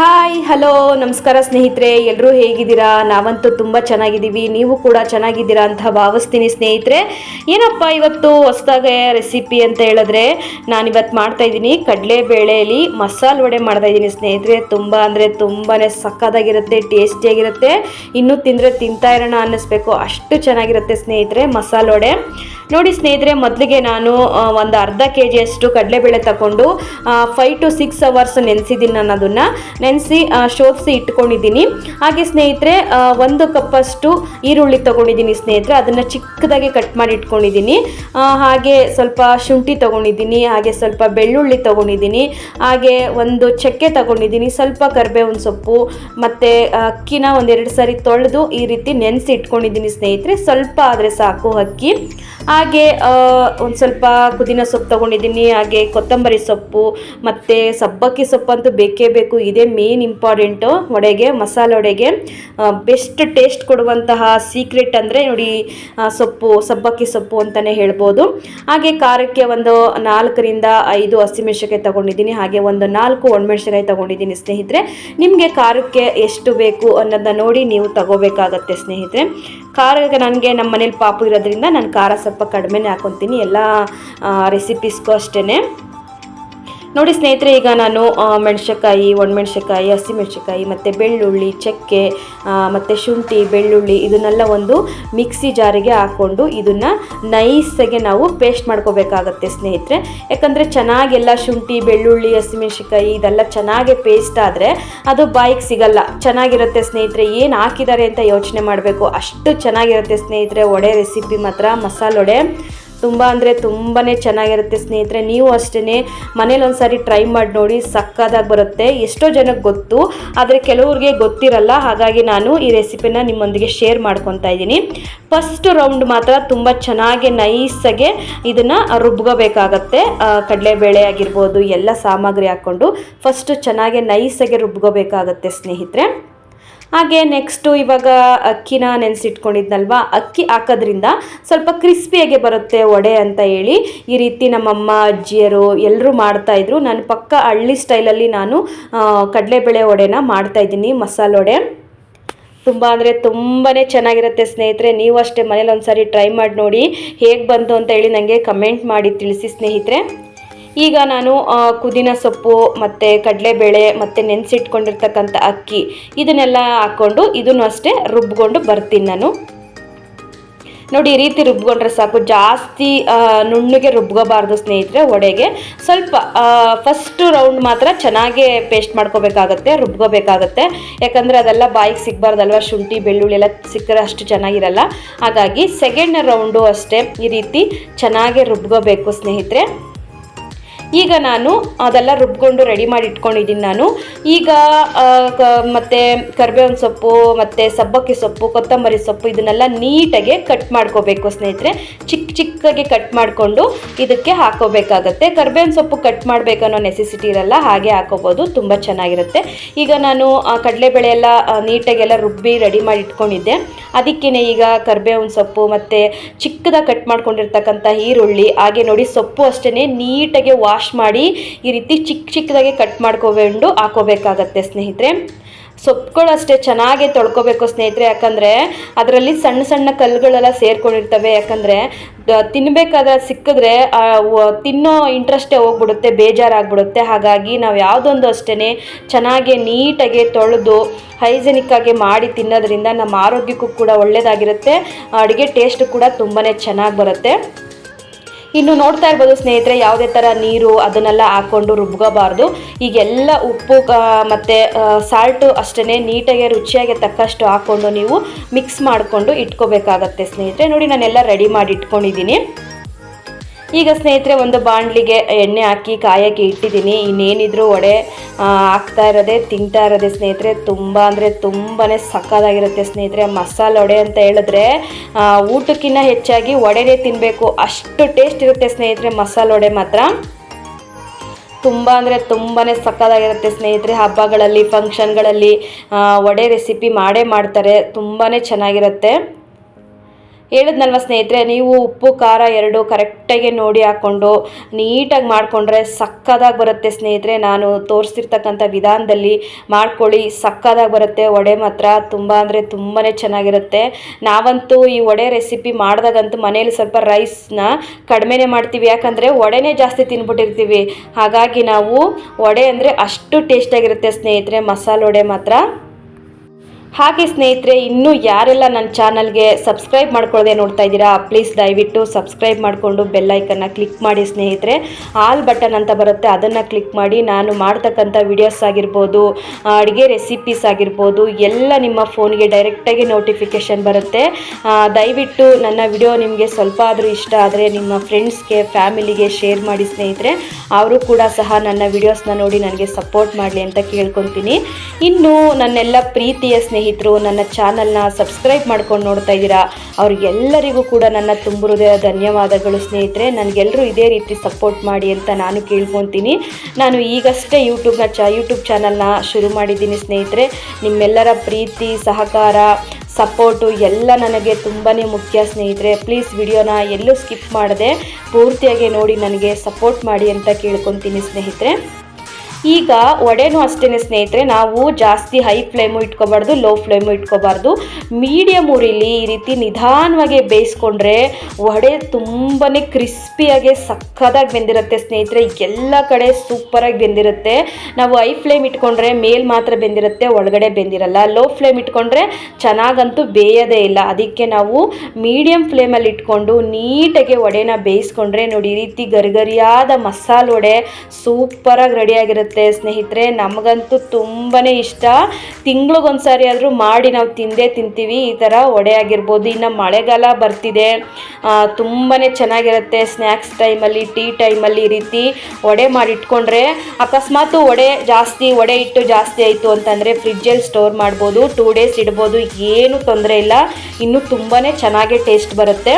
Hi hello ನಮಸ್ಕಾರ ಸ್ನೇಹಿತರೆ ಎಲ್ಲರೂ ಹೇಗಿದ್ದೀರಾ? ನಾವಂತೂ ತುಂಬ ಚೆನ್ನಾಗಿದ್ದೀವಿ, ನೀವು ಕೂಡ ಚೆನ್ನಾಗಿದ್ದೀರಾ ಅಂತ ಭಾವಿಸ್ತೀನಿ ಸ್ನೇಹಿತರೆ. ಏನಪ್ಪ ಇವತ್ತು ಹೊಸ್ದಾಗೆ ರೆಸಿಪಿ ಅಂತ ಹೇಳಿದ್ರೆ, ನಾನಿವತ್ತು ಮಾಡ್ತಾಯಿದ್ದೀನಿ ಕಡಲೆ ಕಡಲೆಬೇಳೆಯಲ್ಲಿ ಮಸಾಲೆ ವಡೆ ಮಾಡ್ತಾ ಇದ್ದೀನಿ ಸ್ನೇಹಿತರೆ. ತುಂಬ ಅಂದರೆ ತುಂಬಾ ಸಕ್ಕದಾಗಿರುತ್ತೆ ಟೇಸ್ಟಿಯಾಗಿರುತ್ತೆ. ಇನ್ನೂ ತಿಂದರೆ ತಿಂತಾ ಇರೋಣ ಅನ್ನಿಸ್ಬೇಕು, ಅಷ್ಟು ಚೆನ್ನಾಗಿರುತ್ತೆ ಸ್ನೇಹಿತರೆ ಮಸಾಲೆ ವಡೆ. ನೋಡಿ ಸ್ನೇಹಿತರೆ, ಮೊದಲಿಗೆ ನಾನು ಒಂದು ಅರ್ಧ ಕೆ ಜಿಯಷ್ಟು ಕಡಲೆಬೇಳೆ ತಗೊಂಡು ಫೈವ್ ಟು ಸಿಕ್ಸ್ ಅವರ್ಸ್ ನೆನೆಸಿದ್ದೀನಿ ನಾನು ಅದನ್ನು ನೆನೆಸಿ ಶೋಧಿಸಿ ಇಟ್ಕೊಂಡಿದ್ದೀನಿ. ಹಾಗೆ ಸ್ನೇಹಿತರೆ ಒಂದು ಕಪ್ಪಷ್ಟು ಈರುಳ್ಳಿ ತೊಗೊಂಡಿದ್ದೀನಿ ಸ್ನೇಹಿತರೆ. ಅದನ್ನು ಚಿಕ್ಕದಾಗಿ ಕಟ್ ಮಾಡಿ ಇಟ್ಕೊಂಡಿದ್ದೀನಿ. ಹಾಗೆ ಸ್ವಲ್ಪ ಶುಂಠಿ ತೊಗೊಂಡಿದ್ದೀನಿ, ಹಾಗೆ ಸ್ವಲ್ಪ ಬೆಳ್ಳುಳ್ಳಿ ತೊಗೊಂಡಿದ್ದೀನಿ, ಹಾಗೆ ಒಂದು ಚಕ್ಕೆ ತೊಗೊಂಡಿದ್ದೀನಿ, ಸ್ವಲ್ಪ ಕರಿಬೇವಿನ ಸೊಪ್ಪು, ಮತ್ತು ಅಕ್ಕಿನ ಒಂದೆರಡು ಸಾರಿ ತೊಳೆದು ಈ ರೀತಿ ನೆನೆಸಿ ಇಟ್ಕೊಂಡಿದ್ದೀನಿ ಸ್ನೇಹಿತರೆ. ಸ್ವಲ್ಪ ಆದರೆ ಸಾಕು ಅಕ್ಕಿ. ಹಾಗೆ ಒಂದು ಸ್ವಲ್ಪ ಪುದೀನ ಸೊಪ್ಪು ತೊಗೊಂಡಿದ್ದೀನಿ, ಹಾಗೆ ಕೊತ್ತಂಬರಿ ಸೊಪ್ಪು, ಮತ್ತು ಸಬ್ಬಕ್ಕಿ ಸೊಪ್ಪಂತೂ ಬೇಕೇ ಬೇಕು. ಇದೇ ಮೇನ್ ಇಂಪಾರ್ಟೆಂಟು ವಡೆಗೆ, ಮಸಾಲೆ ವಡೆಗೆ. ಬೆಸ್ಟ್ ಟೇಸ್ಟ್ ಕೊಡುವಂತಹ ಸೀಕ್ರೆಟ್ ಅಂದರೆ ನೋಡಿ ಸೊಪ್ಪು, ಸಬ್ಬಕ್ಕಿ ಸೊಪ್ಪು ಅಂತಲೇ ಹೇಳ್ಬೋದು. ಹಾಗೆ ಖಾರಕ್ಕೆ ಒಂದು ನಾಲ್ಕರಿಂದ ಐದು ಹಸಿಮೆಣಸಿನ್ಕಾಯಿ ತೊಗೊಂಡಿದ್ದೀನಿ, ಹಾಗೆ ಒಂದು ನಾಲ್ಕು ಒಣಮೆಣಸಿನ್ಕಾಯಿ ತೊಗೊಂಡಿದ್ದೀನಿ ಸ್ನೇಹಿತರೆ. ನಿಮಗೆ ಖಾರಕ್ಕೆ ಎಷ್ಟು ಬೇಕು ಅನ್ನೋದನ್ನ ನೋಡಿ ನೀವು ತಗೋಬೇಕಾಗತ್ತೆ ಸ್ನೇಹಿತರೆ. ಖಾರಕ್ಕೆ ನನಗೆ ನಮ್ಮ ಮನೇಲಿ ಪಾಪು ಇರೋದ್ರಿಂದ ನಾನು ಖಾರ ಸ್ವಲ್ಪ ಕಡಿಮೆನೇ ಹಾಕೊತೀನಿ. ಎಲ್ಲ ರೆಸಿಪೀಸ್ಗೂ ಅಷ್ಟೇ ನೋಡಿ ಸ್ನೇಹಿತರೆ ಈಗ ನಾನು ಆ, ಮೆಣಸಿನ್ಕಾಯಿ ಒಣಮೆಣಸಿನ್ಕಾಯಿ ಹಸಿಮೆಣಸಿನ್ಕಾಯಿ ಮತ್ತು ಬೆಳ್ಳುಳ್ಳಿ ಚಕ್ಕೆ ಮತ್ತು ಶುಂಠಿ ಬೆಳ್ಳುಳ್ಳಿ ಇದನ್ನೆಲ್ಲ ಒಂದು ಮಿಕ್ಸಿ ಜಾರಿಗೆ ಹಾಕ್ಕೊಂಡು ಇದನ್ನು ನೈಸಾಗಿ ನಾವು ಪೇಸ್ಟ್ ಮಾಡ್ಕೋಬೇಕಾಗತ್ತೆ ಸ್ನೇಹಿತರೆ. ಯಾಕಂದರೆ ಚೆನ್ನಾಗೆಲ್ಲ ಶುಂಠಿ ಬೆಳ್ಳುಳ್ಳಿ ಹಸಿಮೆಣಸಿನ್ಕಾಯಿ ಇದೆಲ್ಲ ಚೆನ್ನಾಗೆ ಪೇಸ್ಟ್ ಆದರೆ ಅದು ಬಾಯಿಗೆ ಸಿಗಲ್ಲ. ಚೆನ್ನಾಗಿರುತ್ತೆ ಸ್ನೇಹಿತರೆ ಏನು ಹಾಕಿದ್ದಾರೆ ಅಂತ ಯೋಚನೆ ಮಾಡಬೇಕು. ಅಷ್ಟು ಚೆನ್ನಾಗಿರುತ್ತೆ ಸ್ನೇಹಿತರೆ ಒಡೆ ರೆಸಿಪಿ ಮಾತ್ರ ಮಸಾಲೆ ವಡೆ. ತುಂಬ ಅಂದರೆ ತುಂಬಾ ಚೆನ್ನಾಗಿರುತ್ತೆ ಸ್ನೇಹಿತರೆ. ನೀವು ಅಷ್ಟೇ ಮನೇಲಿ ಒಂದ್ಸರಿ ಟ್ರೈ ಮಾಡಿ ನೋಡಿ ಸಕ್ಕದಾಗಿ ಬರುತ್ತೆ. ಎಷ್ಟೋ ಜನಕ್ಕೆ ಗೊತ್ತು, ಆದರೆ ಕೆಲವ್ರಿಗೆ ಗೊತ್ತಿರಲ್ಲ. ಹಾಗಾಗಿ ನಾನು ಈ ರೆಸಿಪಿನ ನಿಮ್ಮೊಂದಿಗೆ ಶೇರ್ ಮಾಡ್ಕೊತಾ ಇದ್ದೀನಿ. ಫಸ್ಟ್ ರೌಂಡ್ ಮಾತ್ರ ತುಂಬ ಚೆನ್ನಾಗಿ ನೈಸಾಗೆ ಇದನ್ನು ರುಬ್ಕೋಬೇಕಾಗತ್ತೆ. ಕಡಲೆಬೇಳೆ ಆಗಿರ್ಬೋದು, ಎಲ್ಲ ಸಾಮಗ್ರಿ ಹಾಕ್ಕೊಂಡು. ಫಸ್ಟು ಚೆನ್ನಾಗಿ ನೈಸಾಗೆ ರುಬ್ಕೋಬೇಕಾಗತ್ತೆ ಸ್ನೇಹಿತರೆ. ಹಾಗೆ ನೆಕ್ಸ್ಟು ಇವಾಗ ಅಕ್ಕಿನ ನೆನೆಸಿಟ್ಕೊಂಡಿದ್ನಲ್ವ? ಅಕ್ಕಿ ಹಾಕೋದ್ರಿಂದ ಸ್ವಲ್ಪ ಕ್ರಿಸ್ಪಿಯಾಗೆ ಬರುತ್ತೆ ವಡೆ ಅಂತ ಹೇಳಿ. ಈ ರೀತಿ ನಮ್ಮಮ್ಮ, ಅಜ್ಜಿಯರು ಎಲ್ಲರೂ ಮಾಡ್ತಾಯಿದ್ರು ನಾನು ಪಕ್ಕ ಹಳ್ಳಿ ಸ್ಟೈಲಲ್ಲಿ ನಾನು ಕಡಲೆಬೇಳೆ ವಡೆನ ಮಾಡ್ತಾಯಿದ್ದೀನಿ ಮಸಾಲೆ ವಡೆ. ತುಂಬ ಅಂದರೆ ತುಂಬಾ ಚೆನ್ನಾಗಿರುತ್ತೆ ಸ್ನೇಹಿತರೆ. ನೀವು ಅಷ್ಟೇ ಮನೇಲಿ ಒಂದು ಸಾರಿ ಟ್ರೈ ಮಾಡಿ ನೋಡಿ ಹೇಗೆ ಬಂತು ಅಂತ ಹೇಳಿ ನನಗೆ ಕಮೆಂಟ್ ಮಾಡಿ ತಿಳಿಸಿ ಸ್ನೇಹಿತರೆ. ಈಗ ನಾನು ಕುದಿನ ಸೊಪ್ಪು ಮತ್ತು ಕಡಲೆಬೇಳೆ ಮತ್ತು ನೆನೆಸಿಟ್ಕೊಂಡಿರ್ತಕ್ಕಂಥ ಅಕ್ಕಿ ಇದನ್ನೆಲ್ಲ ಹಾಕ್ಕೊಂಡು ಇದನ್ನು ಅಷ್ಟೇ ರುಬ್ಕೊಂಡು ಬರ್ತೀನಿ ನಾನು. ನೋಡಿ, ಈ ರೀತಿ ರುಬ್ಕೊಂಡ್ರೆ ಸಾಕು. ಜಾಸ್ತಿ ನುಣ್ಣಗೆ ರುಬ್ಕೋಬಾರ್ದು ಸ್ನೇಹಿತರೆ ಒಡೆಗೆ. ಸ್ವಲ್ಪ ಫಸ್ಟ್ ರೌಂಡ್ ಮಾತ್ರ ಚೆನ್ನಾಗಿ ಪೇಸ್ಟ್ ಮಾಡ್ಕೋಬೇಕಾಗತ್ತೆ, ರುಬ್ಕೋಬೇಕಾಗತ್ತೆ. ಯಾಕಂದರೆ ಅದೆಲ್ಲ ಬಾಯಿಗೆ ಸಿಗಬಾರ್ದಲ್ವ? ಶುಂಠಿ, ಬೆಳ್ಳುಳ್ಳಿ ಎಲ್ಲ ಸಿಕ್ಕರೆ ಅಷ್ಟು ಚೆನ್ನಾಗಿರಲ್ಲ. ಹಾಗಾಗಿ ಸೆಕೆಂಡ್ ರೌಂಡು ಅಷ್ಟೇ ಈ ರೀತಿ ಚೆನ್ನಾಗಿ ರುಬ್ಕೋಬೇಕು ಸ್ನೇಹಿತರೆ. ಈಗ ನಾನು ಅದೆಲ್ಲ ರುಬ್ಕೊಂಡು ರೆಡಿ ಮಾಡಿ ಇಟ್ಕೊಂಡಿದ್ದೀನಿ ನಾನು. ಈಗ ಮತ್ತೆ ಕರಿಬೇವಿನ ಸೊಪ್ಪು ಮತ್ತು ಸಬ್ಬಕ್ಕಿ ಸೊಪ್ಪು ಕೊತ್ತಂಬರಿ ಸೊಪ್ಪು ಇದನ್ನೆಲ್ಲ ನೀಟಾಗಿ ಕಟ್ ಮಾಡ್ಕೋಬೇಕು ಸ್ನೇಹಿತರೆ. ಚಿಕ್ಕ ಚಿಕ್ಕಗೆ ಕಟ್ ಮಾಡಿಕೊಂಡು ಇದಕ್ಕೆ ಹಾಕೋಬೇಕಾಗತ್ತೆ. ಕರ್ಬೇವಿನ ಸೊಪ್ಪು ಕಟ್ ಮಾಡಬೇಕನ್ನೋ ನೆಸೆಸಿಟಿ ಇರಲ್ಲ ಹಾಗೆ ಹಾಕೋಬೋದು. ತುಂಬ ಚೆನ್ನಾಗಿರುತ್ತೆ. ಈಗ ನಾನು ಕಡಲೆಬೇಳೆ ಎಲ್ಲ ಆ, ನೀಟಾಗಿ ಎಲ್ಲ ರುಬ್ಬಿ ರೆಡಿ ಮಾಡಿ ಇಟ್ಕೊಂಡಿದ್ದೆ. ಅದಕ್ಕೇ ಈಗ ಕರ್ಬೇವಿನ ಸೊಪ್ಪು ಮತ್ತು ಚಿಕ್ಕದಾಗಿ ಕಟ್ ಮಾಡ್ಕೊಂಡಿರ್ತಕ್ಕಂಥ ಈರುಳ್ಳಿ ಹಾಗೆ ನೋಡಿ ಸೊಪ್ಪು ಅಷ್ಟೇ ನೀಟಾಗಿ ವಾಶ್ ಮಾಡಿ ಈ ರೀತಿ ಚಿಕ್ಕ ಚಿಕ್ಕದಾಗಿ ಕಟ್ ಮಾಡ್ಕೊಂಡು ಹಾಕೋಬೇಕಾಗತ್ತೆ ಸ್ನೇಹಿತರೆ. ಸೊಪ್ಪುಗಳು ಅಷ್ಟೇ ಚೆನ್ನಾಗಿ ತೊಳ್ಕೊಬೇಕು ಸ್ನೇಹಿತರೆ, ಯಾಕಂದರೆ ಅದರಲ್ಲಿ ಸಣ್ಣ ಸಣ್ಣ ಕಲ್ಲುಗಳೆಲ್ಲ ಸೇರ್ಕೊಂಡಿರ್ತವೆ. ಯಾಕಂದರೆ ತಿನ್ನಬೇಕಾದ್ರೆ ಸಿಕ್ಕಿದ್ರೆ ತಿನ್ನೋ ಇಂಟ್ರೆಸ್ಟೇ ಹೋಗ್ಬಿಡುತ್ತೆ, ಬೇಜಾರಾಗ್ಬಿಡುತ್ತೆ. ಹಾಗಾಗಿ ನಾವು ಯಾವುದೊಂದು ಅಷ್ಟೇ ಚೆನ್ನಾಗಿ ನೀಟಾಗಿ ತೊಳೆದು ಹೈಜೆನಿಕ್ಕಾಗಿ ಮಾಡಿ ತಿನ್ನೋದ್ರಿಂದ ನಮ್ಮ ಆರೋಗ್ಯಕ್ಕೂ ಕೂಡ ಒಳ್ಳೆಯದಾಗಿರುತ್ತೆ ಅಡುಗೆ ಟೇಸ್ಟ್ ಕೂಡ ತುಂಬಾ ಚೆನ್ನಾಗಿ ಬರುತ್ತೆ. ಇನ್ನು ನೋಡ್ತಾ ಇರ್ಬೋದು ಸ್ನೇಹಿತರೆ, ಯಾವುದೇ ಥರ ನೀರು ಅದನ್ನೆಲ್ಲ ಹಾಕ್ಕೊಂಡು ರುಬ್ಕೋಬಾರ್ದು. ಈಗೆಲ್ಲ ಉಪ್ಪು ಮತ್ತು ಸಾಲ್ಟು ಅಷ್ಟೇ ನೀಟಾಗಿ ರುಚಿಯಾಗಿ ತಕ್ಕಷ್ಟು ಹಾಕ್ಕೊಂಡು ನೀವು ಮಿಕ್ಸ್ ಮಾಡಿಕೊಂಡು ಇಟ್ಕೋಬೇಕಾಗತ್ತೆ ಸ್ನೇಹಿತರೆ. ನೋಡಿ, ನಾನೆಲ್ಲ ರೆಡಿ ಮಾಡಿ ಇಟ್ಕೊಂಡಿದ್ದೀನಿ. ಈಗ ಸ್ನೇಹಿತರೆ ಒಂದು ಬಾಣಲಿಗೆ ಎಣ್ಣೆ ಹಾಕಿ ಕಾಯಕ್ಕೆ ಇಟ್ಟಿದ್ದೀನಿ. ಇನ್ನೇನಿದ್ರು ಆ, ಹಾಕ್ತಾ ಇರೋದೆ ತಿಂತಾ ಇರೋದೆ ಸ್ನೇಹಿತರೆ. ತುಂಬ ಅಂದರೆ ತುಂಬಾ ಸಕ್ಕದಾಗಿರುತ್ತೆ ಸ್ನೇಹಿತರೆ. ಮಸಾಲೆ ವಡೆ ಅಂತ ಹೇಳಿದ್ರೆ ಊಟಕ್ಕಿಂತ ಹೆಚ್ಚಾಗಿ ಒಡೆನೇ ತಿನ್ನಬೇಕು ಅಷ್ಟು ಟೇಸ್ಟ್ ಇರುತ್ತೆ ಸ್ನೇಹಿತರೆ ಮಸಾಲೆ ವಡೆ ಮಾತ್ರ. ತುಂಬ ಅಂದರೆ ತುಂಬಾ ಸಕ್ಕದಾಗಿರುತ್ತೆ ಸ್ನೇಹಿತರೆ. ಹಬ್ಬಗಳಲ್ಲಿ ಫಂಕ್ಷನ್ಗಳಲ್ಲಿ ವಡೆ ರೆಸಿಪಿ ಮಾಡೇ ಮಾಡ್ತಾರೆ. ತುಂಬಾ ಚೆನ್ನಾಗಿರುತ್ತೆ. ಹೇಳಿದ್ನಲ್ವ ಸ್ನೇಹಿತರೆ, ನೀವು ಉಪ್ಪು, ಖಾರ ಎರಡು ಕರೆಕ್ಟಾಗಿ ನೋಡಿ ಹಾಕ್ಕೊಂಡು ನೀಟಾಗಿ ಮಾಡಿಕೊಂಡ್ರೆ ಸಕ್ಕದಾಗಿ ಬರುತ್ತೆ ಸ್ನೇಹಿತರೆ. ನಾನು ತೋರಿಸ್ತಿರ್ತಕ್ಕಂಥ ವಿಧಾನದಲ್ಲಿ ಮಾಡ್ಕೊಳ್ಳಿ, ಸಕ್ಕದಾಗಿ ಬರುತ್ತೆ. ವಡೆ ಮಾತ್ರ ತುಂಬ ಅಂದರೆ ತುಂಬಾ ಚೆನ್ನಾಗಿರುತ್ತೆ. ನಾವಂತೂ ಈ ವಡೆ ರೆಸಿಪಿ ಮಾಡಿದಾಗಂತೂ ಮನೇಲಿ ಸ್ವಲ್ಪ ರೈಸ್ನ ಕಡಿಮೆನೇ ಮಾಡ್ತೀವಿ. ಯಾಕಂದರೆ ವಡೆನೇ ಜಾಸ್ತಿ ತಿನ್ಬಿಟ್ಟಿರ್ತೀವಿ. ಹಾಗಾಗಿ ನಾವು ವಡೆ ಅಂದರೆ ಅಷ್ಟು ಟೇಸ್ಟಾಗಿರುತ್ತೆ ಸ್ನೇಹಿತರೆ. ಮಸಾಲೆ ವಡೆ ಮಾತ್ರ. ಹಾಗೆ ಸ್ನೇಹಿತರೆ, ಇನ್ನೂ ಯಾರೆಲ್ಲ ನನ್ನ ಚಾನಲ್ಗೆ ಸಬ್ಸ್ಕ್ರೈಬ್ ಮಾಡ್ಕೊಳ್ಳದೆ ನೋಡ್ತಾ ಇದ್ದೀರಾ ಪ್ಲೀಸ್ ದಯವಿಟ್ಟು ಸಬ್ಸ್ಕ್ರೈಬ್ ಮಾಡಿಕೊಂಡು ಬೆಲ್ಲೈಕನ್ನ ಕ್ಲಿಕ್ ಮಾಡಿ ಸ್ನೇಹಿತರೆ. ಆಲ್ ಬಟನ್ ಅಂತ ಬರುತ್ತೆ, ಅದನ್ನು ಕ್ಲಿಕ್ ಮಾಡಿ. ನಾನು ಮಾಡ್ತಕ್ಕಂಥ ವಿಡಿಯೋಸ್ ಆಗಿರ್ಬೋದು, ಅಡುಗೆ ರೆಸಿಪೀಸ್ ಆಗಿರ್ಬೋದು, ಎಲ್ಲ ನಿಮ್ಮ ಫೋನ್ಗೆ ಡೈರೆಕ್ಟಾಗಿ ನೋಟಿಫಿಕೇಷನ್ ಬರುತ್ತೆ. ದಯವಿಟ್ಟು ನನ್ನ ವಿಡಿಯೋ ನಿಮಗೆ ಸ್ವಲ್ಪ ಆದರೂ ಇಷ್ಟ ಆದರೆ ನಿಮ್ಮ ಫ್ರೆಂಡ್ಸ್ಗೆ ಫ್ಯಾಮಿಲಿಗೆ ಶೇರ್ ಮಾಡಿ ಸ್ನೇಹಿತರೆ. ಅವರು ಕೂಡ ಸಹ ನನ್ನ ವಿಡಿಯೋಸ್ನ ನೋಡಿ ನನಗೆ ಸಪೋರ್ಟ್ ಮಾಡಲಿ ಅಂತ ಕೇಳ್ಕೊತೀನಿ. ಇನ್ನು ನನ್ನೆಲ್ಲ ಪ್ರೀತಿಯ ಸ್ನೇಹಿತರು ನನ್ನ ಚಾನಲ್ನ ಸಬ್ಸ್ಕ್ರೈಬ್ ಮಾಡ್ಕೊಂಡು ನೋಡ್ತಾ ಇದ್ದೀರಾ? ಅವ್ರಿಗೆಲ್ಲರಿಗೂ ಕೂಡ ನನ್ನ ತುಂಬ ಹೃದಯ ಧನ್ಯವಾದಗಳು ಸ್ನೇಹಿತರೆ. ನನಗೆಲ್ಲರೂ ಇದೇ ರೀತಿ ಸಪೋರ್ಟ್ ಮಾಡಿ ಅಂತ ನಾನು ಕೇಳ್ಕೊತೀನಿ. ನಾನು ಈಗಷ್ಟೇ ಯೂಟ್ಯೂಬ್ನ ಚ ಯೂಟ್ಯೂಬ್ ಚಾನಲ್ನ ಶುರು ಮಾಡಿದ್ದೀನಿ ಸ್ನೇಹಿತರೆ. ನಿಮ್ಮೆಲ್ಲರ ಪ್ರೀತಿ, ಸಹಕಾರ ಸಪೋರ್ಟು ಎಲ್ಲ ನನಗೆ ತುಂಬಾ ಮುಖ್ಯ ಸ್ನೇಹಿತರೆ. ಪ್ಲೀಸ್ ವಿಡಿಯೋನ ಎಲ್ಲೂ ಸ್ಕಿಪ್ ಮಾಡದೆ ಪೂರ್ತಿಯಾಗಿ ನೋಡಿ, ನನಗೆ ಸಪೋರ್ಟ್ ಮಾಡಿ ಅಂತ ಕೇಳ್ಕೊತೀನಿ ಸ್ನೇಹಿತರೆ. ಈಗ ವಡೆನೂ ಅಷ್ಟೇ ಸ್ನೇಹಿತರೆ, ನಾವು ಜಾಸ್ತಿ ಹೈ ಫ್ಲೇಮು ಇಟ್ಕೋಬಾರ್ದು, ಲೋ ಫ್ಲೇಮು ಇಟ್ಕೋಬಾರ್ದು. ಮೀಡಿಯಮ್ ಉರಿಲಿ ಈ ರೀತಿ ನಿಧಾನವಾಗಿ ಬೇಯಿಸ್ಕೊಂಡ್ರೆ ವಡೆ ತುಂಬಾ ಕ್ರಿಸ್ಪಿಯಾಗಿ ಸಕ್ಕದಾಗಿ ಬೆಂದಿರುತ್ತೆ ಸ್ನೇಹಿತರೆ. ಎಲ್ಲ ಕಡೆ ಸೂಪರಾಗಿ ಬೆಂದಿರುತ್ತೆ. ನಾವು ಹೈ ಫ್ಲೇಮ್ ಇಟ್ಕೊಂಡ್ರೆ ಮೇಲ್ ಮಾತ್ರ ಬೆಂದಿರುತ್ತೆ, ಒಳಗಡೆ ಬೆಂದಿರಲ್ಲ. ಲೋ ಫ್ಲೇಮ್ ಇಟ್ಕೊಂಡ್ರೆ ಚೆನ್ನಾಗಂತೂ ಬೇಯೋದೇ ಇಲ್ಲ. ಅದಕ್ಕೆ ನಾವು ಮೀಡಿಯಮ್ ಫ್ಲೇಮಲ್ಲಿ ಇಟ್ಕೊಂಡು ನೀಟಾಗಿ ವಡೆನ ಬೇಯಿಸ್ಕೊಂಡ್ರೆ ನೋಡಿ, ಈ ರೀತಿ ಗರಿಗರಿಯಾದ ಮಸಾಲೆ ವಡೆ ಸೂಪರಾಗಿ ರೆಡಿಯಾಗಿರುತ್ತೆ ಸ್ನೇಹಿತರೆ. ನಮಗಂತೂ ತುಂಬಾ ಇಷ್ಟ. ತಿಂಗ್ಳಿಗೊಂದ್ಸಾರಿ ಆದರೂ ಮಾಡಿ ನಾವು ತಿಂದೇ ತಿಂತೀವಿ. ಈ ಥರ ಒಡೆ ಆಗಿರ್ಬೋದು. ಇನ್ನು ಮಳೆಗಾಲ ಬರ್ತಿದೆ. ತುಂಬಾ ಚೆನ್ನಾಗಿರುತ್ತೆ ಸ್ನ್ಯಾಕ್ಸ್ ಟೈಮಲ್ಲಿ, ಟೀ ಟೈಮಲ್ಲಿ ಈ ರೀತಿ ವಡೆ ಮಾಡಿ ಇಟ್ಕೊಂಡ್ರೆ ಅಕಸ್ಮಾತ್ ವಡೆ ಜಾಸ್ತಿ, ವಡೆ ಇಟ್ಟು ಜಾಸ್ತಿ ಆಯಿತು ಅಂತಂದರೆ ಫ್ರಿಜ್ಜಲ್ಲಿ ಸ್ಟೋರ್ ಮಾಡ್ಬೋದು, ಟೂ ಡೇಸ್ ಇಡ್ಬೋದು. ಏನು ತೊಂದರೆ ಇಲ್ಲ. ಇನ್ನೂ ತುಂಬಾ ಚೆನ್ನಾಗೇ ಟೇಸ್ಟ್ ಬರುತ್ತೆ.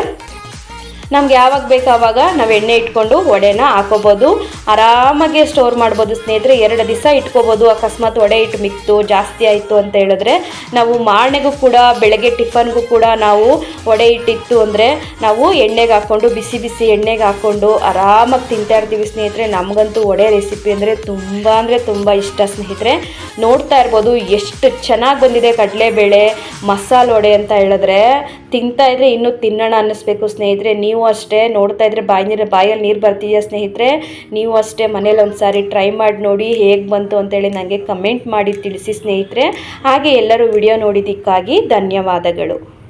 ನಮ್ಗೆ ಯಾವಾಗ ಬೇಕು ಆವಾಗ ನಾವು ಎಣ್ಣೆ ಇಟ್ಕೊಂಡು ವಡೆನ ಹಾಕೋಬೋದು. ಆರಾಮಾಗಿ ಸ್ಟೋರ್ ಮಾಡ್ಬೋದು ಸ್ನೇಹಿತರೆ. ಎರಡು ದಿವಸ ಇಟ್ಕೋಬೋದು. ಅಕಸ್ಮಾತ್ ವಡೆ ಇಟ್ಟು ಮಿಕ್ತು ಜಾಸ್ತಿ ಆಯಿತು ಅಂತ ಹೇಳಿದ್ರೆ ನಾವು ಮಾರ್ನೆಗೂ ಕೂಡ, ಬೆಳಗ್ಗೆ ಟಿಫನ್ಗೂ ಕೂಡ ನಾವು ವಡೆ ಇಟ್ಟಿತ್ತು ಅಂದರೆ ನಾವು ಎಣ್ಣೆಗೆ ಹಾಕ್ಕೊಂಡು ಬಿಸಿ ಬಿಸಿ ಎಣ್ಣೆಗೆ ಹಾಕ್ಕೊಂಡು ಆರಾಮಾಗಿ ತಿಂತಾ ಇರ್ತೀವಿ ಸ್ನೇಹಿತರೆ. ನಮಗಂತೂ ವಡೆ ರೆಸಿಪಿ ಅಂದರೆ ತುಂಬ ಅಂದರೆ ತುಂಬ ಇಷ್ಟ ಸ್ನೇಹಿತರೆ. ನೋಡ್ತಾ ಇರ್ಬೋದು ಎಷ್ಟು ಚೆನ್ನಾಗಿ ಬಂದಿದೆ ಕಡಲೆಬೇಳೆ, ಮಸಾಲೆ ವಡೆ ಅಂತ ಹೇಳಿದ್ರೆ. ತಿಂತಾ ಇದ್ರೆ ಇನ್ನೂ ತಿನ್ನೋಣ ಅನ್ನಿಸ್ಬೇಕು ಸ್ನೇಹಿತರೆ. ನೀವು ಅಷ್ಟೇ ನೋಡ್ತಾ ಇದ್ರೆ ಬಾಯಿ ನೀರು ಬಾಯಲ್ಲಿ ನೀರು ಬರ್ತಿದೆಯಾ ಸ್ನೇಹಿತರೆ? ನೀವು ಅಷ್ಟೇ ಮನೇಲಿ ಒಂದು ಸಾರಿ ಟ್ರೈ ಮಾಡಿ ನೋಡಿ ಹೇಗೆ ಬಂತು ಅಂತೇಳಿ ನನಗೆ ಕಮೆಂಟ್ ಮಾಡಿ ತಿಳಿಸಿ ಸ್ನೇಹಿತರೆ. ಹಾಗೆ ಎಲ್ಲರೂ ವಿಡಿಯೋ ನೋಡಿದ್ದಕ್ಕಾಗಿ ಧನ್ಯವಾದಗಳು.